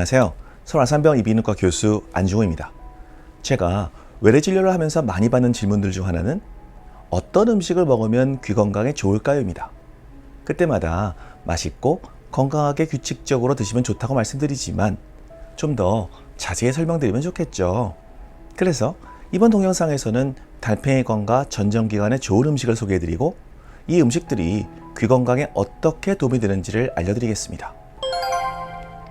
안녕하세요. 서울아산병 이비인후과 교수 안중호입니다. 제가 외래 진료를 하면서 많이 받는 질문들 중 하나는 어떤 음식을 먹으면 귀 건강에 좋을까요?입니다. 그때마다 맛있고 건강하게 규칙적으로 드시면 좋다고 말씀드리지만 좀 더 자세히 설명드리면 좋겠죠. 그래서 이번 동영상에서는 달팽이관과 전정기관에 좋은 음식을 소개해드리고 이 음식들이 귀 건강에 어떻게 도움이 되는지를 알려드리겠습니다.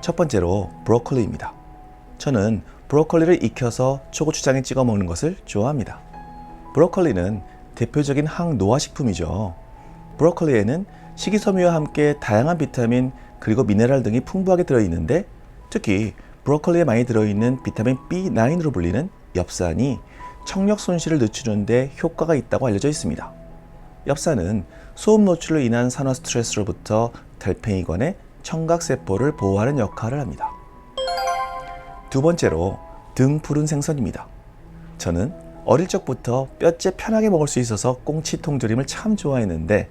첫 번째로 브로콜리입니다. 저는 브로콜리를 익혀서 초고추장에 찍어 먹는 것을 좋아합니다. 브로콜리는 대표적인 항노화 식품이죠. 브로콜리에는 식이섬유와 함께 다양한 비타민 그리고 미네랄 등이 풍부하게 들어있는데 특히 브로콜리에 많이 들어있는 비타민 B9으로 불리는 엽산이 청력 손실을 늦추는데 효과가 있다고 알려져 있습니다. 엽산은 소음 노출로 인한 산화 스트레스로부터 달팽이관의 청각세포를 보호하는 역할을 합니다. 두 번째로 등 푸른 생선입니다. 저는 어릴 적부터 뼈째 편하게 먹을 수 있어서 꽁치 통조림을 참 좋아했는데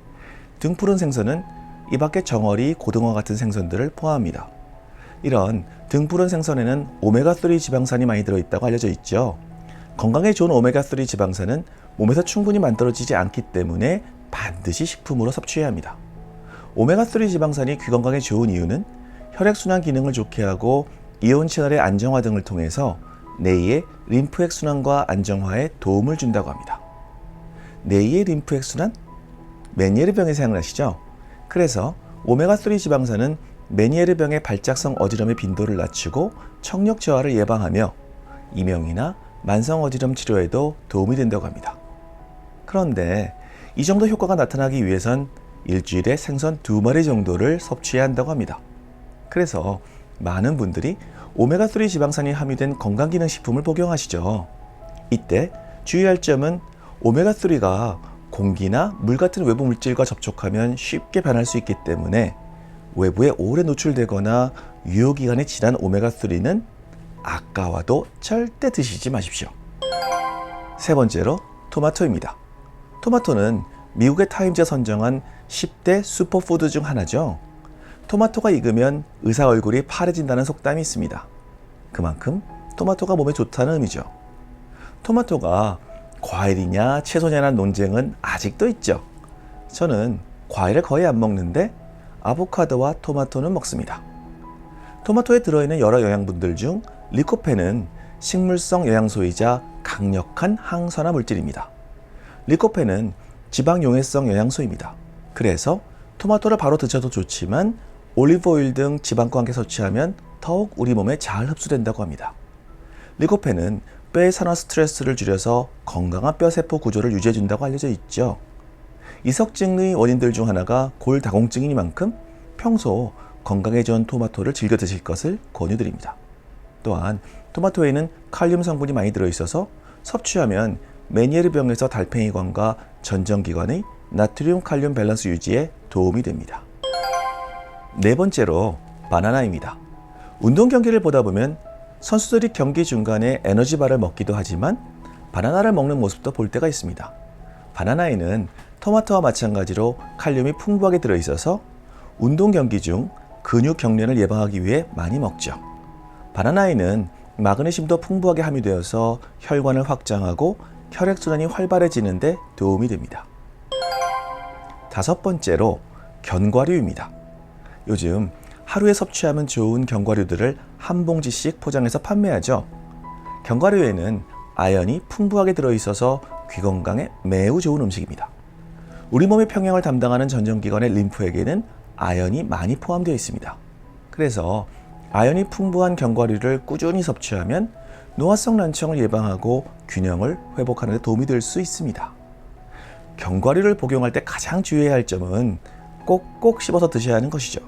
등 푸른 생선은 이 밖에 정어리, 고등어 같은 생선들을 포함합니다. 이런 등 푸른 생선에는 오메가3 지방산이 많이 들어있다고 알려져 있죠. 건강에 좋은 오메가3 지방산은 몸에서 충분히 만들어지지 않기 때문에 반드시 식품으로 섭취해야 합니다. 오메가3 지방산이 귀 건강에 좋은 이유는 혈액순환 기능을 좋게 하고 이온 채널의 안정화 등을 통해서 뇌의 림프액 순환과 안정화에 도움을 준다고 합니다. 뇌의 림프액 순환? 메니에르병의 생각나시죠? 그래서 오메가3 지방산은 메니에르병의 발작성 어지럼의 빈도를 낮추고 청력 저하를 예방하며 이명이나 만성 어지럼 치료에도 도움이 된다고 합니다. 그런데 이 정도 효과가 나타나기 위해선 일주일에 생선 두 마리 정도를 섭취해야 한다고 합니다. 그래서 많은 분들이 오메가3 지방산이 함유된 건강기능식품을 복용하시죠. 이때 주의할 점은 오메가3가 공기나 물 같은 외부 물질과 접촉하면 쉽게 변할 수 있기 때문에 외부에 오래 노출되거나 유효기간이 지난 오메가3는 아까워도 절대 드시지 마십시오. 세 번째로 토마토입니다. 토마토는 미국의 타임즈에 선정한 10대 슈퍼푸드 중 하나죠. 토마토가 익으면 의사 얼굴이 파래진다는 속담이 있습니다. 그만큼 토마토가 몸에 좋다는 의미죠. 토마토가 과일이냐 채소냐는 논쟁은 아직도 있죠. 저는 과일을 거의 안 먹는데 아보카도와 토마토는 먹습니다. 토마토에 들어있는 여러 영양분들 중 리코펜은 식물성 영양소이자 강력한 항산화 물질입니다. 리코펜은 지방 용해성 영양소입니다. 그래서 토마토를 바로 드셔도 좋지만 올리브오일 등 지방과 함께 섭취하면 더욱 우리 몸에 잘 흡수된다고 합니다. 리코펜은 뼈의 산화 스트레스를 줄여서 건강한 뼈 세포 구조를 유지해준다고 알려져 있죠. 이석증의 원인들 중 하나가 골다공증이니만큼 평소 건강에 좋은 토마토를 즐겨 드실 것을 권유드립니다. 또한 토마토에는 칼륨 성분이 많이 들어있어서 섭취하면 메니에르병에서 달팽이관과 전정기관의 나트륨 칼륨 밸런스 유지에 도움이 됩니다. 네 번째로 바나나입니다. 운동 경기를 보다 보면 선수들이 경기 중간에 에너지바를 먹기도 하지만 바나나를 먹는 모습도 볼 때가 있습니다. 바나나에는 토마토와 마찬가지로 칼륨이 풍부하게 들어있어서 운동 경기 중 근육 경련을 예방하기 위해 많이 먹죠. 바나나에는 마그네슘도 풍부하게 함유되어서 혈관을 확장하고 혈액순환이 활발해지는데 도움이 됩니다. 다섯 번째로 견과류입니다. 요즘 하루에 섭취하면 좋은 견과류들을 한 봉지씩 포장해서 판매하죠. 견과류에는 아연이 풍부하게 들어있어서 귀 건강에 매우 좋은 음식입니다. 우리 몸의 평형을 담당하는 전정기관의 림프에게는 아연이 많이 포함되어 있습니다. 그래서 아연이 풍부한 견과류를 꾸준히 섭취하면 노화성 난청을 예방하고 균형을 회복하는 데 도움이 될 수 있습니다. 견과류를 복용할 때 가장 주의해야 할 점은 꼭꼭 씹어서 드셔야 하는 것이죠.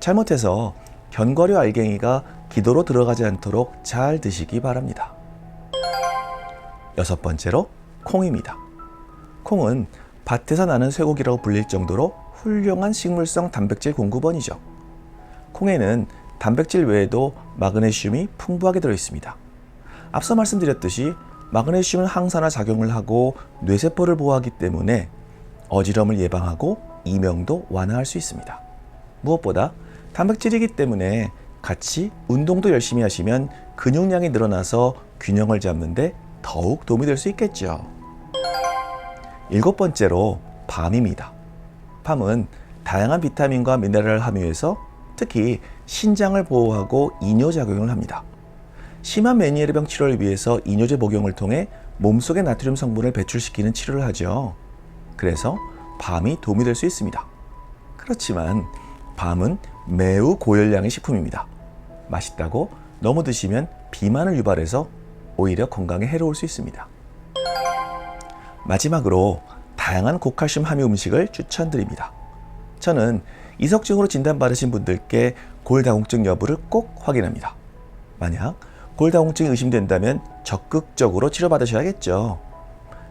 잘못해서 견과류 알갱이가 기도로 들어가지 않도록 잘 드시기 바랍니다. 여섯 번째로 콩입니다. 콩은 밭에서 나는 쇠고기라고 불릴 정도로 훌륭한 식물성 단백질 공급원이죠. 콩에는 단백질 외에도 마그네슘이 풍부하게 들어 있습니다. 앞서 말씀드렸듯이 마그네슘은 항산화 작용을 하고 뇌세포를 보호하기 때문에 어지럼을 예방하고 이명도 완화할 수 있습니다. 무엇보다 단백질이기 때문에 같이 운동도 열심히 하시면 근육량이 늘어나서 균형을 잡는데 더욱 도움이 될 수 있겠죠. 일곱 번째로 밤입니다. 밤은 다양한 비타민과 미네랄을 함유해서 특히 신장을 보호하고 이뇨작용을 합니다. 심한 메니에르병 치료를 위해서 이뇨제 복용을 통해 몸속의 나트륨 성분을 배출시키는 치료를 하죠. 그래서 밤이 도움이 될 수 있습니다. 그렇지만 밤은 매우 고열량의 식품입니다. 맛있다고 너무 드시면 비만을 유발해서 오히려 건강에 해로울 수 있습니다. 마지막으로 다양한 고칼슘 함유 음식을 추천드립니다. 저는 이석증으로 진단받으신 분들께 골다공증 여부를 꼭 확인합니다. 만약 골다공증이 의심된다면 적극적으로 치료받으셔야겠죠.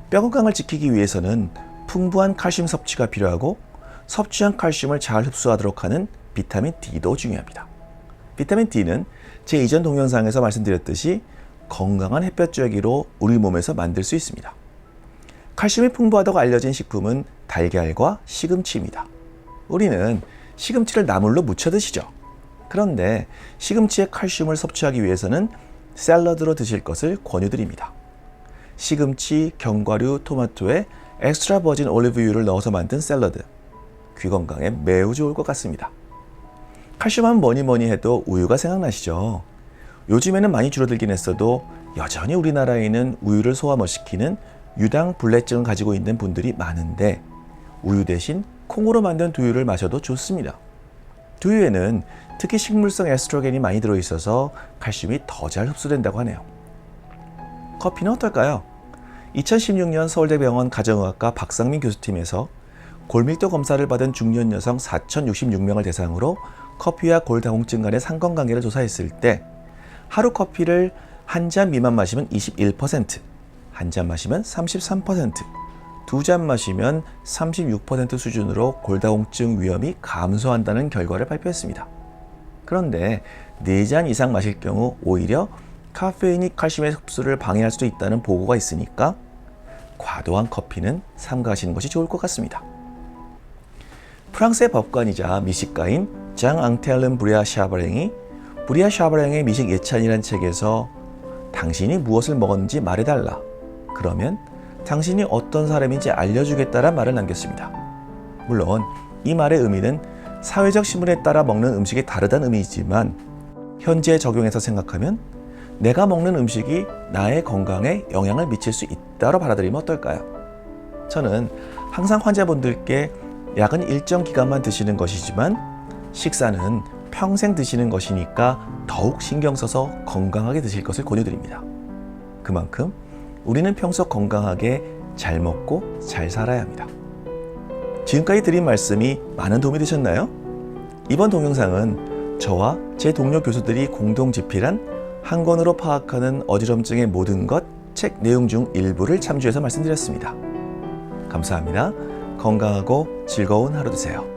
뼈 건강을 지키기 위해서는 풍부한 칼슘 섭취가 필요하고 섭취한 칼슘을 잘 흡수하도록 하는 비타민 D도 중요합니다. 비타민 D는 제 이전 동영상에서 말씀드렸듯이 건강한 햇볕 쬐기로 우리 몸에서 만들 수 있습니다. 칼슘이 풍부하다고 알려진 식품은 달걀과 시금치입니다. 우리는 시금치를 나물로 무쳐 드시죠. 그런데 시금치의 칼슘을 섭취하기 위해서는 샐러드로 드실 것을 권유드립니다. 시금치, 견과류, 토마토에 엑스트라 버진 올리브유를 넣어서 만든 샐러드. 귀 건강에 매우 좋을 것 같습니다. 칼슘은 뭐니 뭐니 해도 우유가 생각나시죠? 요즘에는 많이 줄어들긴 했어도 여전히 우리나라에는 우유를 소화 못 시키는 유당 불내증을 가지고 있는 분들이 많은데 우유 대신 콩으로 만든 두유를 마셔도 좋습니다. 두유에는 특히 식물성 에스트로겐이 많이 들어있어서 칼슘이 더 잘 흡수된다고 하네요. 커피는 어떨까요? 2016년 서울대병원 가정의학과 박상민 교수팀에서 골밀도 검사를 받은 중년 여성 4,066명을 대상으로 커피와 골다공증 간의 상관관계를 조사했을 때 하루 커피를 한 잔 미만 마시면 21%, 한 잔 마시면 33%, 두 잔 마시면 36% 수준으로 골다공증 위험이 감소한다는 결과를 발표했습니다. 그런데 네 잔 이상 마실 경우 오히려 카페인이 칼슘의 흡수를 방해할 수도 있다는 보고가 있으니까 과도한 커피는 삼가하시는 것이 좋을 것 같습니다. 프랑스의 법관이자 미식가인 장 앙텔름 브리아 샤바랭이 브리아 샤바랭의 미식 예찬이란 책에서 당신이 무엇을 먹었는지 말해달라. 그러면 당신이 어떤 사람인지 알려주겠다란 말을 남겼습니다. 물론 이 말의 의미는 사회적 신분에 따라 먹는 음식이 다르다는 의미이지만 현재 적용해서 생각하면 내가 먹는 음식이 나의 건강에 영향을 미칠 수 있다로 받아들이면 어떨까요? 저는 항상 환자분들께 약은 일정 기간만 드시는 것이지만 식사는 평생 드시는 것이니까 더욱 신경 써서 건강하게 드실 것을 권유드립니다. 그만큼 우리는 평소 건강하게 잘 먹고 잘 살아야 합니다. 지금까지 드린 말씀이 많은 도움이 되셨나요? 이번 동영상은 저와 제 동료 교수들이 공동 집필한 한 권으로 파악하는 어지럼증의 모든 것 책 내용 중 일부를 참조해서 말씀드렸습니다. 감사합니다. 건강하고 즐거운 하루 되세요.